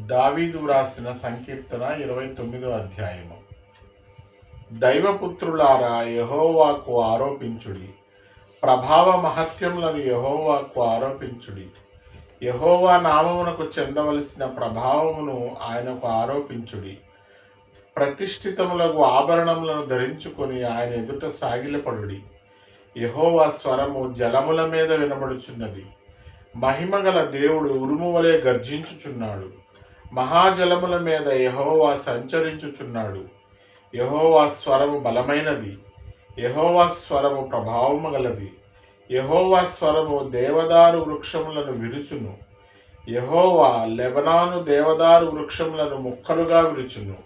దావీదు వ్రాసిన సంకీర్తన ఇరవై తొమ్మిదో అధ్యాయము. దైవపుత్రులారా యహోవాకు ఆరోపించుడి. ప్రభావ మహత్యములను యహోవాకు ఆరోపించుడి. యహోవా నామమునకు చెందవలసిన ప్రభావమును ఆయనకు ఆరోపించుడి. ప్రతిష్ఠితములకు ఆభరణములను ధరించుకొని ఆయన ఎదుట సాగిలపడుడి. యహోవా స్వరము జలముల మీద వినబడుచున్నది. మహిమగల దేవుడు ఉరుము వలె గర్జించుచున్నాడు. మహాజలముల మీద యహోవా సంచరించుచున్నాడు. యహోవా స్వరము బలమైనది. యహోవా స్వరము ప్రభావము గలది. యహోవా స్వరము దేవదారు వృక్షములను విరుచును. యహోవా లెబనాను దేవదారు వృక్షములను ముక్కలుగా విరుచును.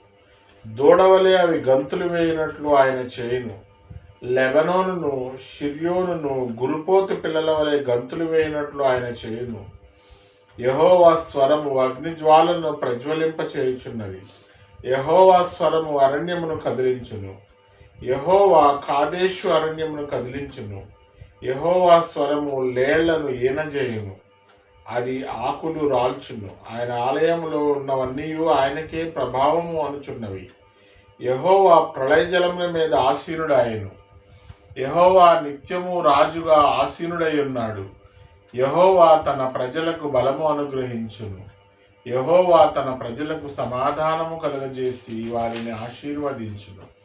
దూడవలే అవి గంతులు వేయినట్లు ఆయన చేయును. లెబనోనును షిర్యోనును గురుపోతు పిల్లల వలె గంతులు వేయినట్లు ఆయన చేయును. యహోవా స్వరము అగ్నిజ్వాలను ప్రజ్వలింపచేయుచున్నది. యహోవా స్వరము అరణ్యమును కదిలించును. యహోవా కాదేశు అరణ్యమును కదిలించును. యహోవా స్వరము లేళ్ళను ఈనజేయును. అది ఆకులు రాల్చును. ఆయన ఆలయంలో ఉన్నవన్నీ ఆయనకే ప్రభావము అనుచున్నవి. యహోవా ప్రళయజలముల మీద మీద ఆసీనుడాయను. యహోవా నిత్యము రాజుగా ఆసీనుడై ఉన్నాడు యహోవా తన ప్రజలకు బలము అనుగ్రహించును. యహోవా తన ప్రజలకు సమాధానము కలుగజేసి వారిని ఆశీర్వదించును.